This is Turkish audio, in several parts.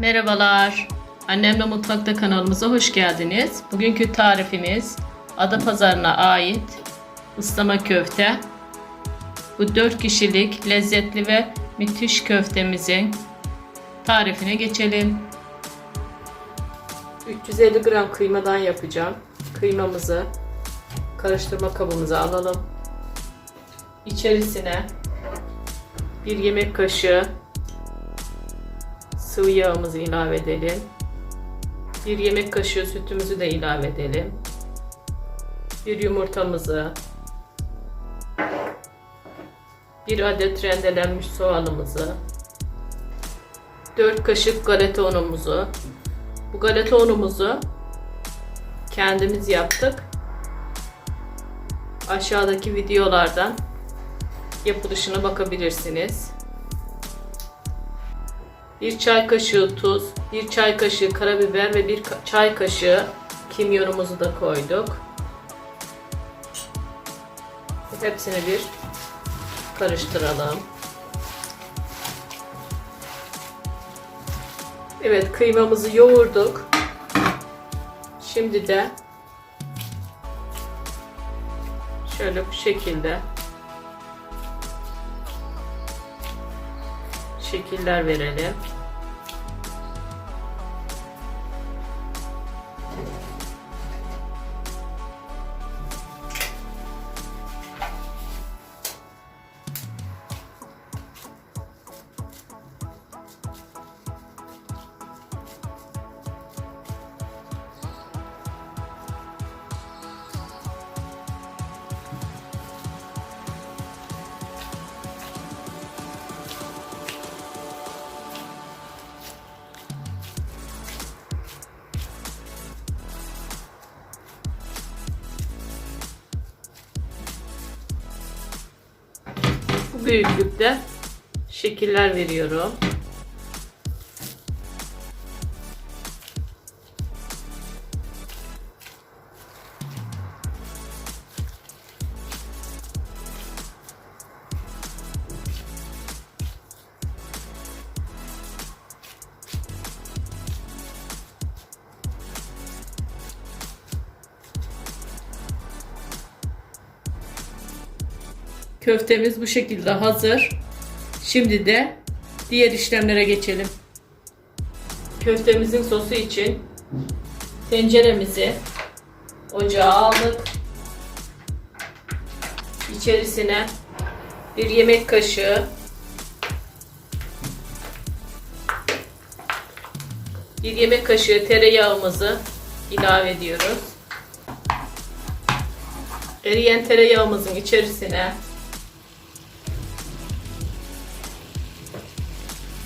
Merhabalar. Annemle Mutfakta kanalımıza hoş geldiniz. Bugünkü tarifimiz Adapazarı'na ait ıslama köfte. Bu 4 kişilik lezzetli ve müthiş köftemizin tarifine geçelim. 350 gram kıymadan yapacağım. Kıymamızı karıştırma kabımıza alalım. İçerisine bir yemek kaşığı sıvı yağımızı ilave edelim. Bir yemek kaşığı sütümüzü de ilave edelim. Bir yumurtamızı, bir adet rendelenmiş soğanımızı, 4 kaşık galeta unumuzu, bu galeta unumuzu kendimiz yaptık. Aşağıdaki videolardan yapılışına bakabilirsiniz. 1 çay kaşığı tuz, 1 çay kaşığı karabiber ve 1 çay kaşığı kimyonumuzu da koyduk. Hepsini bir karıştıralım. Evet kıymamızı yoğurduk. Şimdi de şöyle bu şekilde şekiller verelim. Bu büyüklükte şekiller veriyorum. Köftemiz bu şekilde hazır. Şimdi de diğer işlemlere geçelim. Köftemizin sosu için tenceremizi ocağa aldık. İçerisine bir yemek kaşığı bir yemek kaşığı tereyağımızı ilave ediyoruz. Eriyen tereyağımızın içerisine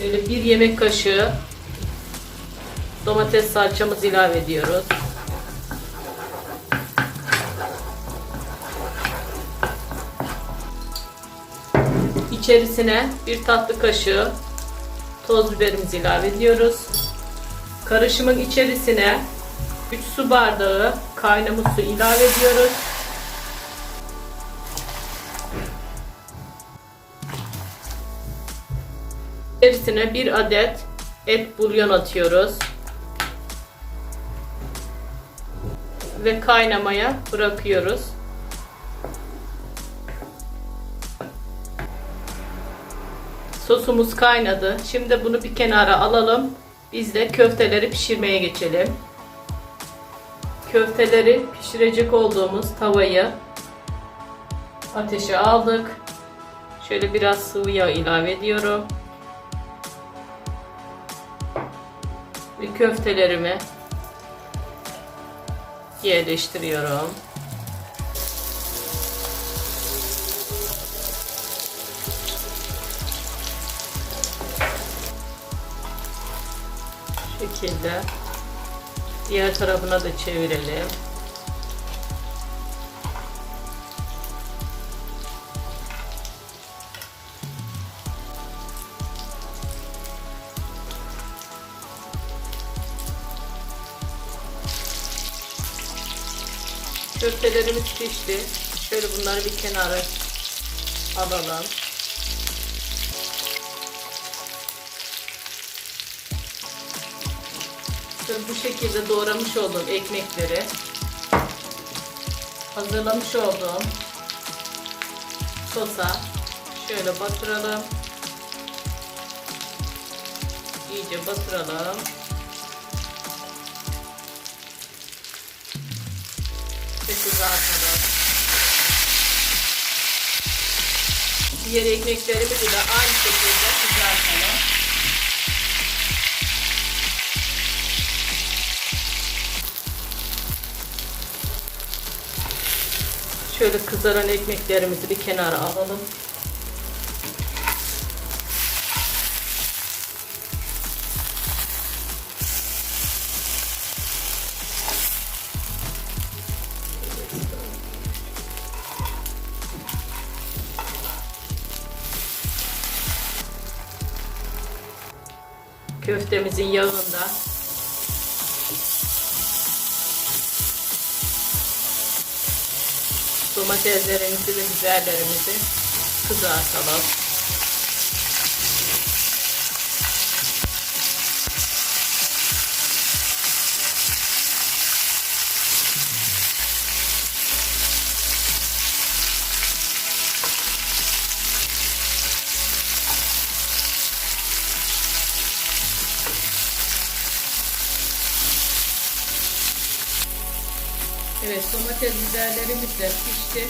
Böyle bir yemek kaşığı domates salçamızı ilave ediyoruz. İçerisine bir tatlı kaşığı toz biberimizi ilave ediyoruz. Karışımın içerisine 3 su bardağı kaynamış su ilave ediyoruz. İçerisine bir adet et bulyon atıyoruz. Ve kaynamaya bırakıyoruz. Sosumuz kaynadı. Şimdi bunu bir kenara alalım. Biz de köfteleri pişirmeye geçelim. Köfteleri pişirecek olduğumuz tavayı ateşe aldık. Şöyle biraz sıvı yağ ilave ediyorum. Ve köftelerimi yerleştiriyorum. şekilde diğer tarafına da çevirelim. Köftelerimiz pişti. Şöyle bunları bir kenara alalım. Şöyle bu şekilde doğramış olduğum ekmekleri hazırlamış olduğum sosa şöyle batıralım. İyice batıralım. Ve kızartalım. Diğer ekmeklerimizi de aynı şekilde kızartalım. Şöyle kızaran ekmeklerimizi bir kenara alalım. Köftemizin yağında domateslerimizi ve biberlerimizi kızartalım. Evet domates biberlerimiz de pişti.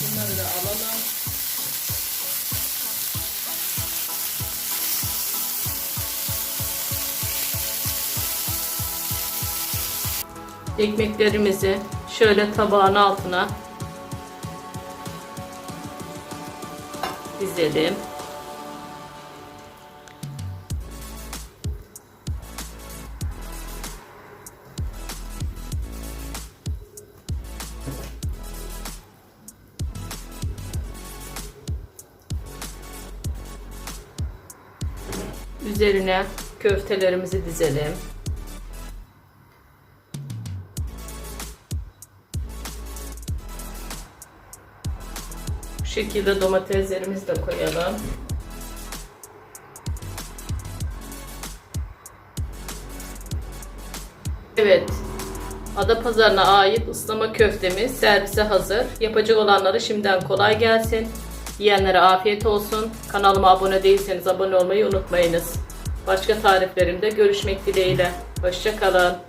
Bunları da alalım. Ekmeklerimizi şöyle tabağın altına dizelim. Üzerine köftelerimizi dizelim. Bu şekilde domateslerimizi de koyalım. Evet. Adapazarı'na ait ıslama köftemiz servise hazır. Yapacak olanlara şimdiden kolay gelsin. Yiyenlere afiyet olsun. Kanalıma abone değilseniz abone olmayı unutmayınız. Başka tariflerimde görüşmek dileğiyle. Hoşçakalın.